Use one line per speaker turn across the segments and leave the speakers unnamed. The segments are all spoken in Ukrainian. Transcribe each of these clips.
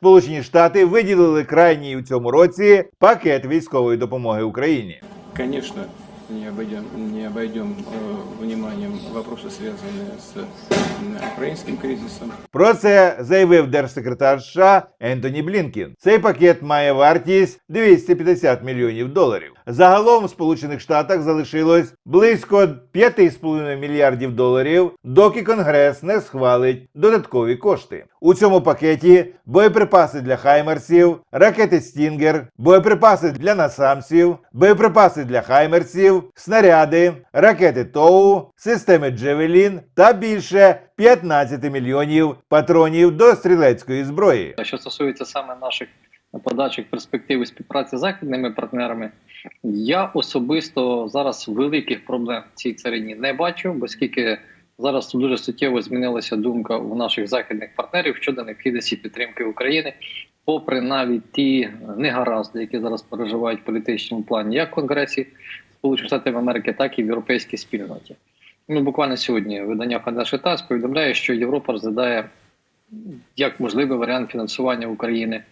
Сполучені Штати виділили крайній у цьому році пакет військової допомоги Україні.
Конечно, не обойдем, не обойдем э, вниманием вопросы, связанные с э, украинским кризисом.
Про це заявив держсекретар США Ентоні Блінкін. Цей пакет має вартість 250 мільйонів доларів. Загалом в Сполучених Штатах залишилось близько 5,5 мільярдів доларів, доки Конгрес не схвалить додаткові кошти. У цьому пакеті боєприпаси для хаймерсів, ракети Стінгер, боєприпаси для насамсів, боєприпаси для хаймерсів, снаряди, ракети Тоу, системи Джевелін та більше 15 мільйонів патронів до стрілецької зброї.
Що стосується саме наших подальших перспектив співпраці з західними партнерами, я особисто зараз великих проблем в цій царині не бачу, оскільки зараз дуже суттєво змінилася думка у наших західних партнерів щодо необхідності підтримки України, попри навіть ті негаразди, які зараз переживають в політичному плані, як в Конгресі Сполучених Штатів Америки, так і в європейській спільноті. Ну, буквально сьогодні видання Financial Times повідомляє, що Європа розглядає як можливий варіант фінансування України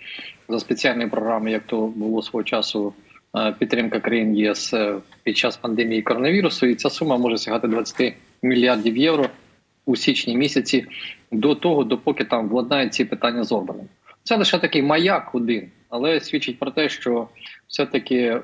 за спеціальні програми, як то було свого часу е, підтримка країн ЄС е, під час пандемії коронавірусу, і ця сума може сягати 20 мільярдів євро у січні місяці до того, допоки там владнають ці питання з Орбаном. Це лише такий маяк один, але свідчить про те, що все-таки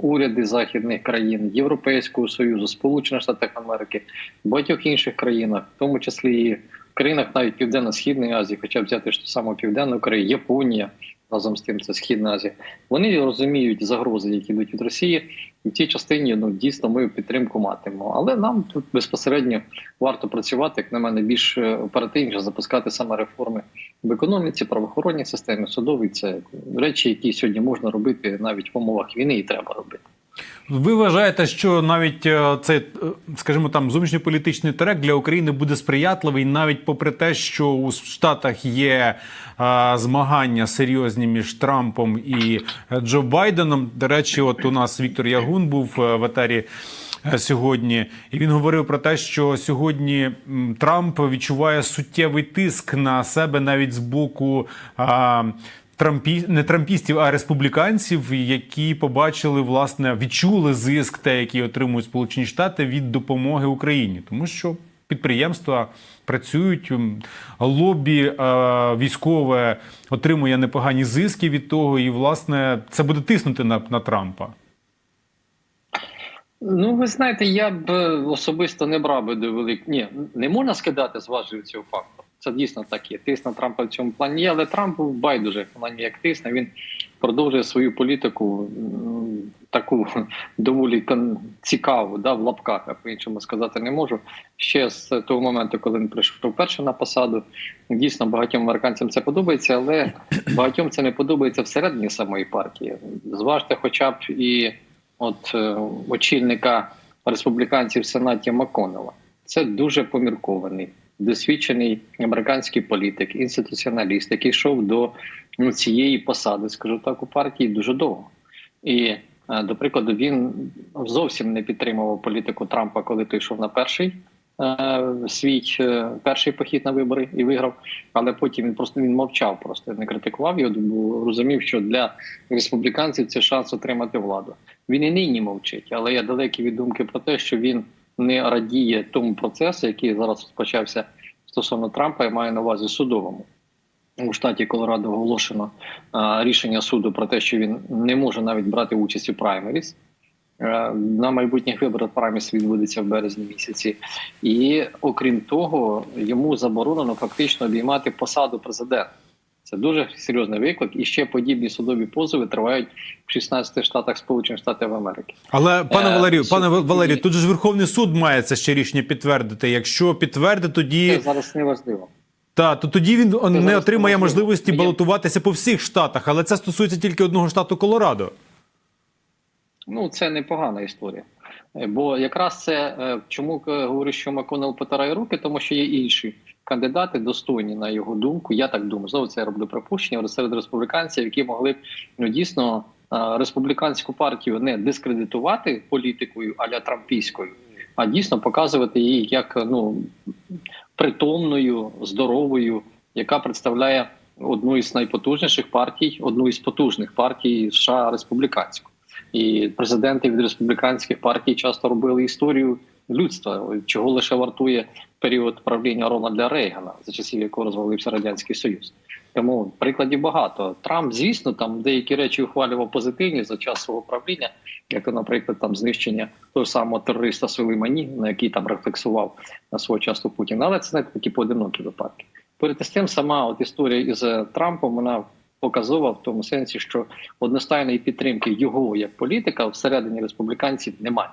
уряди західних країн, Європейського союзу, Сполучених Штатів Америки, багатьох інших країнах, в тому числі і країнах навіть Південно-Східної Азії, хоча б взяти ж ту саму Південну Корею, Японія, разом з тим це Східна Азія. Вони розуміють загрози, які йдуть від Росії, і в цій частині ну дійсно ми підтримку матимемо. Але нам тут безпосередньо варто працювати, як на мене, більш е, оперативніше запускати саме реформи в економіці, правоохоронній системі, судовій. Це речі, які сьогодні можна робити навіть в умовах війни, і треба робити.
Ви вважаєте, що навіть е, цей, е, скажімо там, зовнішньополітичний трек для України буде сприятливий, навіть попри те, що у Штатах є е, змагання серйозні між Трампом і Джо Байденом. До речі, от у нас Віктор Ягун був в етері сьогодні, і він говорив про те, що сьогодні Трамп відчуває суттєвий тиск на себе навіть з боку. А, Трампі не трампістів, а республіканців, які побачили власне відчули зиск, те, який отримують Сполучені Штати від допомоги Україні, тому що підприємства працюють, лобі е, військове отримує непогані зиски від того, і власне це буде тиснути на, на Трампа.
Ну, ви знаєте, я б е, особисто не брав би до велик... Ні, не можна скидати з цього факту. Це дійсно так є. Тиск на Трампа в цьому плані є, але Трампу байдуже плані як тисне. Він продовжує свою політику таку доволі цікаву, да, в лапках, а по-іншому сказати не можу. Ще з того моменту, коли він прийшов перше на посаду, дійсно багатьом американцям це подобається, але багатьом це не подобається всередині самої партії. Зважте, хоча б і от е, очільника республіканців в Сенаті Маконела. Це дуже поміркований, досвідчений американський політик, інституціоналіст, який йшов до ну, цієї посади, скажу так, у партії дуже довго. І, е, до прикладу, він зовсім не підтримував політику Трампа, коли той йшов на перший. е, Свій е, перший похід на вибори і виграв, але потім він просто він мовчав, просто не критикував його, бо розумів, що для республіканців це шанс отримати владу. Він і нині мовчить, але я далекий від думки про те, що він не радіє тому процесу, який зараз розпочався стосовно Трампа, я маю на увазі судовому. У штаті Колорадо оголошено а, рішення суду про те, що він не може навіть брати участь у праймеріс. Е, На майбутніх виборах праймеріс відбудеться в березні місяці, і окрім того, йому заборонено фактично обіймати посаду президента. Це дуже серйозний виклик, і ще подібні судові позови тривають в 16 штатах Сполучених Штатів Америки.
Але пане
Е,
Валерію, пане
сьогодні-
Валерію, тут же ж Верховний суд має це ще рішення підтвердити. Якщо підтвердить, тоді
Це зараз не важливо.
Та то тоді він не отримає
можливо.
можливості балотуватися по всіх штатах, але це стосується тільки одного штату Колорадо.
Ну це непогана історія. Е, Бо якраз це е, чому е, говорю, що Маконел потирає руки, тому що є інші кандидати, достойні на його думку. Я так думаю. Знову це я роблю припущення серед республіканців, які могли б ну дійсно республіканську партію не дискредитувати політикою аля трампійською, а дійсно показувати її як ну притомною, здоровою, яка представляє одну із найпотужніших партій, одну із потужних партій США республіканську. І президенти від республіканських партій часто робили історію людства, чого лише вартує період правління Рональда Рейгана, за часів якого розвалився радянський союз. Тому прикладів багато. Трамп, звісно, там деякі речі ухвалював позитивні за час свого правління, як, наприклад, там знищення того самого терориста Сулеймані, на який там рефлексував на свого часу Путін. Але це знаєте, такі поодинокі випадки. Із тим, сама от історія із Трампом вона показова в тому сенсі, що одностайної підтримки його як політика всередині республіканців немає.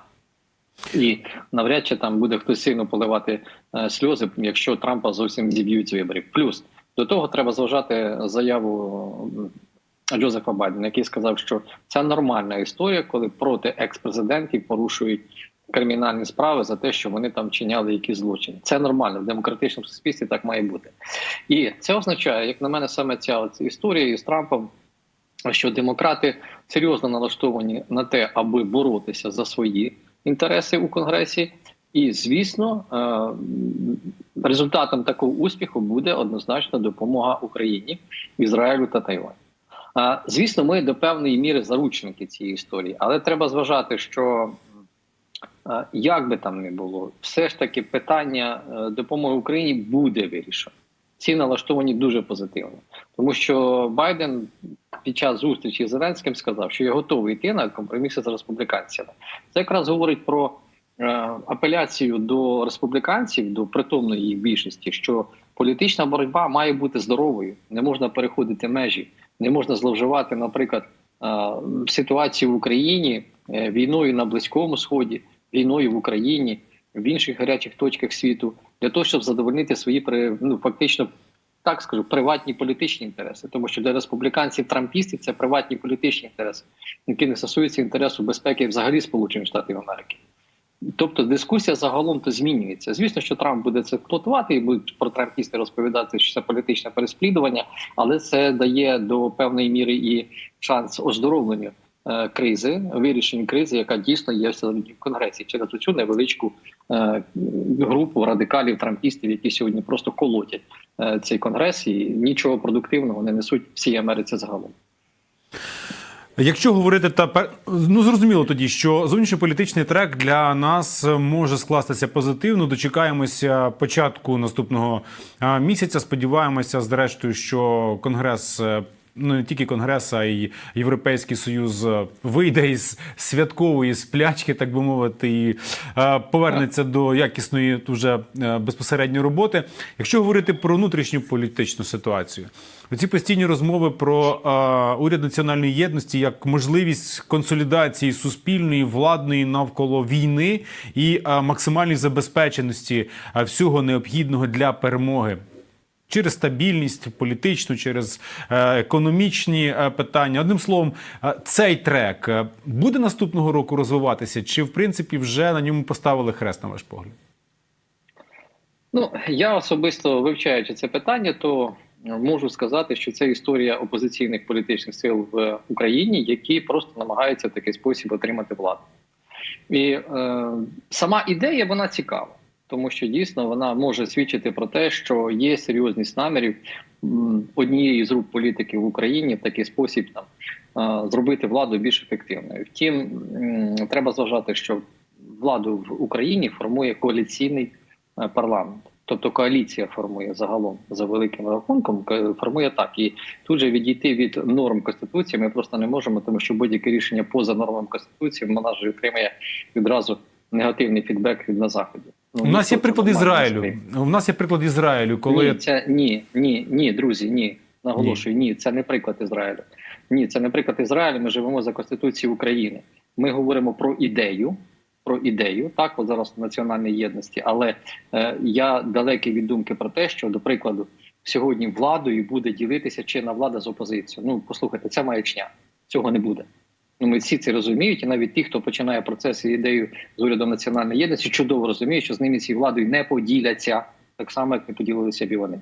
І навряд чи там буде хтось сильно поливати е, сльози, якщо Трампа зовсім зіб'ють з виборів. Плюс до того треба зважати заяву Джозефа Байдена, який сказав, що це нормальна історія, коли проти екс-президентів порушують кримінальні справи за те, що вони там вчиняли якісь злочини. Це нормально в демократичному суспільстві так має бути. І це означає, як на мене, саме ця історія із Трампом, що демократи серйозно налаштовані на те, аби боротися за свої інтереси у конгресі. І звісно, е, результатом такого успіху буде однозначно допомога Україні, Ізраїлю та Тайваню. Звісно, ми до певної міри заручники цієї історії, але треба зважати, що як би там не було, все ж таки питання е, допомоги Україні буде вирішено. Ці налаштовані дуже позитивно, тому що Байден під час зустрічі з Зеленським сказав, що я готовий йти на компроміси з республіканцями. Це якраз говорить про е, апеляцію до республіканців, до притомної їх більшості, що політична боротьба має бути здоровою, не можна переходити межі, не можна зловживати, наприклад, е, ситуацію в Україні війною на Близькому Сході, війною в Україні, в інших гарячих точках світу, для того, щоб задовольнити свої ну, фактично. Так скажу, приватні політичні інтереси, тому що для республіканців трампістів це приватні політичні інтереси, які не стосуються інтересу безпеки взагалі Сполучених Штатів Америки. Тобто дискусія загалом то змінюється. Звісно, що Трамп буде це експлуатувати і будуть про трампісти розповідати, що це політичне переслідування, але це дає до певної міри і шанс оздоровленню е, кризи, вирішенню кризи, яка дійсно є в конгресі через цю невеличку е, групу радикалів, трампістів, які сьогодні просто колотять е, цей конгрес і нічого продуктивного не несуть всій Америці загалом.
Якщо говорити та ну зрозуміло тоді, що зовнішньополітичний трек для нас може скластися позитивно. Дочекаємося початку наступного місяця. Сподіваємося, зрештою, що конгрес. Ну, не тільки конгрес, а й Європейський Союз е, вийде із святкової сплячки, так би мовити, і е, повернеться до якісної вже е, безпосередньої роботи. Якщо говорити про внутрішню політичну ситуацію, оці постійні розмови про уряд національної єдності як можливість консолідації суспільної владної навколо війни і максимальної забезпеченості всього необхідного для перемоги. Через стабільність політичну, через е, економічні е, питання. Одним словом, е, цей трек буде наступного року розвиватися, чи в принципі вже на ньому поставили хрест, на ваш погляд?
Ну я особисто вивчаючи це питання, то можу сказати, що це історія опозиційних політичних сил в Україні, які просто намагаються в такий спосіб отримати владу. І е, сама ідея вона цікава, тому що дійсно вона може свідчити про те, що є серйозність намірів однієї з рук політиків в Україні в такий спосіб там зробити владу більш ефективною. Втім, треба зважати, що владу в Україні формує коаліційний е, парламент. Тобто коаліція формує загалом за великим рахунком, ко- формує так. І тут же відійти від норм конституції ми просто не можемо, тому що будь-яке рішення поза нормами конституції вона ж отримає відразу негативний фідбек від на заході. Ну,
У нас є приклад Ізраїлю. У нас є приклад Ізраїлю, коли
Ні, це ні, ні, ні, друзі, ні. Наголошую, ні. це не приклад Ізраїлю. Ні, це не приклад Ізраїлю. Ми живемо за Конституцією України. Ми говоримо про ідею, про ідею, так, от зараз національної єдності. Але е, я далекий від думки про те, що, до прикладу, сьогодні владою буде ділитися чинна влада з опозицією. Ну, послухайте, це маячня. Цього не буде. Ну, ми всі це розуміють, і навіть ті, хто починає процес і ідею з урядом національної єдності, чудово розуміють, що з ними цією владою не поділяться так само, як не поділилися б і вони.